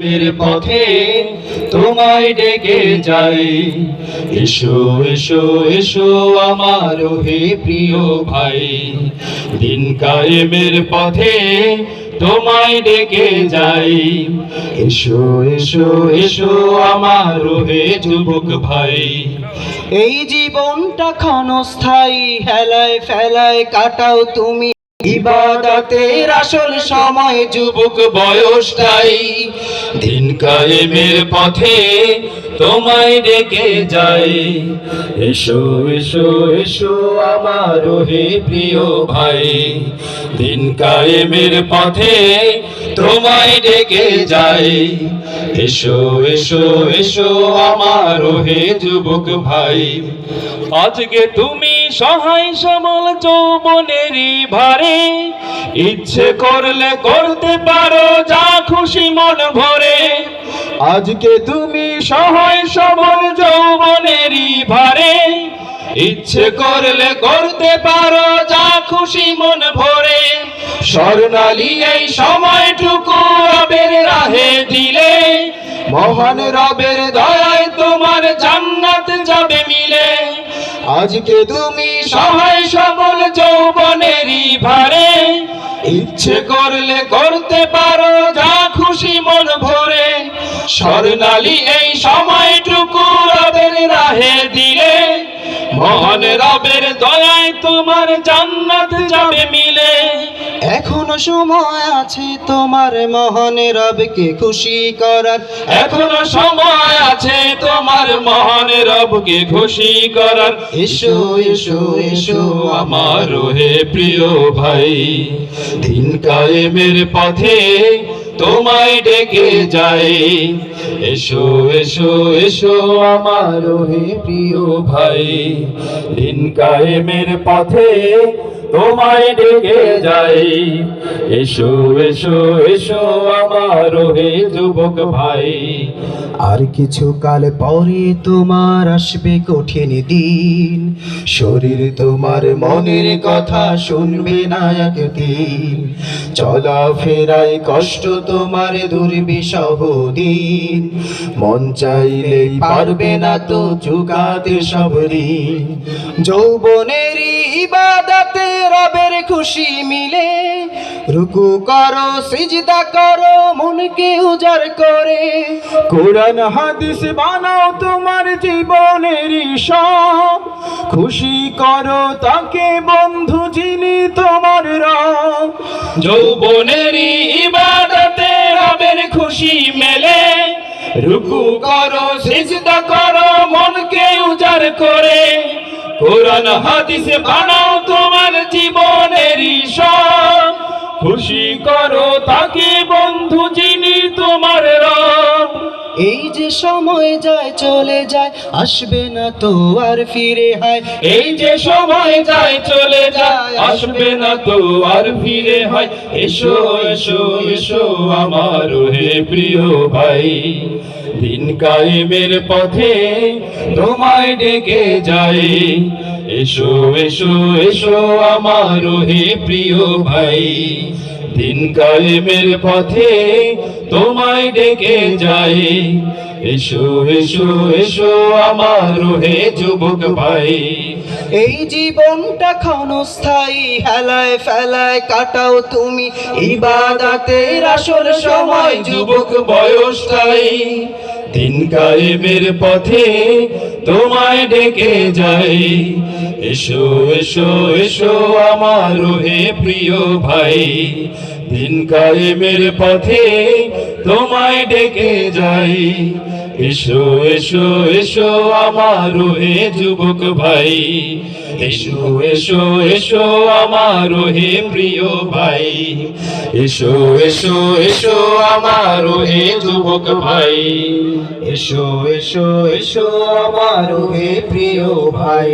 মেরে পথে তোমায় ডেকে যাই। এসো এসো এসো আমার হে প্রিয় ভাই। দিন কায়েমের পথে তোমায় ডেকে যাই। এসো এসো এসো আমার হে যুবক ভাই। এই জীবনটা ক্ষণস্থায়ী, হেলায় ফেলায় কাটাও তুমি। ইবাদতের আসল সময় যুবক বয়সটাই। দিন কায়েমের পথে তোমায় ডেকে যাই। এসো এসো এসো আমার হে প্রিয় ভাই। দিন কায়েমের পথে তোমায় ডেকে যাই। এসো এসো এসো আমার হে যুবক ভাই। আজকে তুমি সহায় সমল যৌবনেরই ভারে। ইচ্ছে করলে করতে পারো, যা খুশি মন ভরে। আজকে তুমি সহায় সবল যৌবনেরই ভারে। ইচ্ছে করলে করতে পারো, যা খুশি মন ভরে। স্বর্ণালী এই সময়টুকু রবের রাহে দিলে। মহান রবের দয়ায় তোমার জান্নাত যাবে মিলে। আজকে তুমি সহায় সবল যৌবনেরই ভারে। ইচ্ছে করলে করতে পারো, যা খুশি মন ভরে। স্বর্ণালী এই সময়টুকু রবের রাহে দিলে। মহান রবের দয়ায় তোমার জান্নাত যাবে মিলে। এখনও সময় আছে তোমার মহান রবকে খুশি করার। এখনও সময় আছে তোমার মহান রবকে খুশি করার। এসো এসো এসো আমার হে প্রিয় ভাই। দিন কায়েমের পথে তোমায় ডেকে যাই। এসো এসো এসো আমার হে প্রিয় ভাই। দিন কায়েমের পথে তোমায় ডেকে যাই। এসো এসো এসো আমার হে যুবক ভাই। আর কিছু কাল পরে তোমার আসবে কঠিন দিন। শরীর তোমার মনের কথা শুনবে না একদিন। চলা ফেরাই কষ্ট তোমার দুর্বিষহ দিন। মন চাইলেই পারবে না তো চুকাতে সব ঋণ যৌবনেরই ইবাদাতে রবের খুশি মিলে। রুকু করো সিজদা করো মনকে উজাড় করে। কোরআন হাদিস বানাও তোমার জীবনের সব। খুশি করো তাকে বন্ধু যিনি তোমার রব। যৌবনেরই ইবাদতে রবের খুশি মেলে। রুকু করো সিজদা করো মনকে উজাড় করে। কোরআন হাদিসে বানাও তোমার জীবনের সব খুশি করো তাকে বন্ধু যিনি তোমার রব। এই যে সময় যায় চলে যায় আসবে না তো আর ফিরে হয়। এই যে সময় যায় চলে যায় আসবে না তো আর ফিরে হয়। এসো এসো এসো আমার হে প্রিয় ভাই। দিন কায়েমের পথে তোমায় ডেকে যাই। এসো এসো এসো আমার হে প্রিয় ভাই। দিন কায়েমের পথে তোমায় ডেকে যাই। এসো এসো এসো আমার হে যুবক ভাই। এই জীবনটা ক্ষণস্থায়ী, হেলায় ফেলায় কাটাও তুমি। ইবাদাতের আসল সময় যুবক বয়সটাই। দিন কায়েমের পথে তোমায় ডেকে যাই। এসো এসো এসো আমার হে প্রিয় ভাই। দিন কায়েমের পথে তোমায় ডেকে যাই। এসো এসো এসো আমার হে যুবক ভাই। এসো এসো এসো আমার হে প্রিয় ভাই। এসো এসো এসো আমার হে যুবক ভাই। এসো এসো এসো আমার হে প্রিয় ভাই।